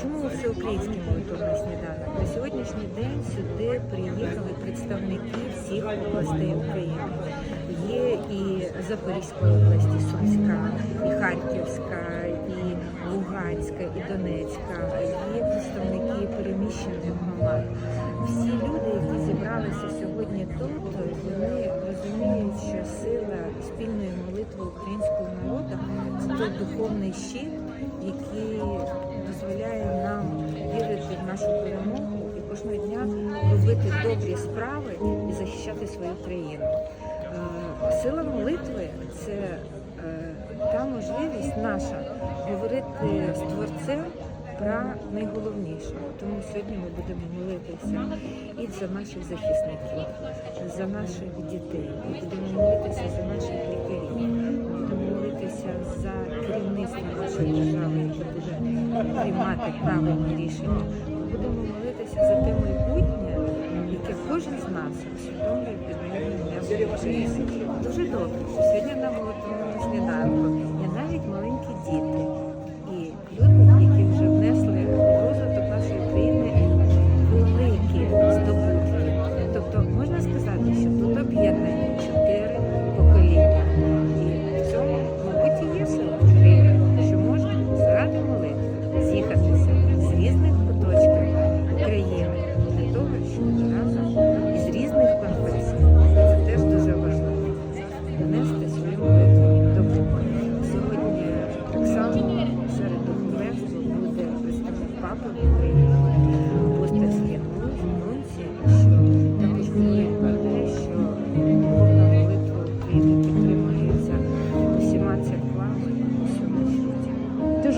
Чому всеукраїнський молитовний сніданок? На сьогоднішній день сюди приїхали представники всіх областей України. Є і Запорізька область, і Сумська, і Харківська, і Луганська, і Донецька. Є представники переміщених громад. Всі люди, які зібралися сьогодні тут, вони розуміють, що сила спільної молитви українського народу це той духовний щит, який робити добрі справи і захищати свою країну. Сила молитви це е, та можливість наша говорити з творцем про найголовніше. Тому сьогодні ми будемо молитися і за наших захисників, за наших дітей. Ми будемо молитися за наших лікарів. Будемо молитися за керівництво нашої держави, яке буде приймати правильні рішення. Ми будемо молитися за те майбутнє, Дуже добре, що сьогодні нам було тому е, сніданку. Є навіть маленькі діти. І люди, які вже внесли розвиток нашої країни великі здобутки. Тобто можна сказати, що тут об'єднані чотири покоління. І в цьому, мабуть, і є сила України, що можна заради молитви з'їхати.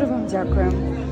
дуже вам дякую.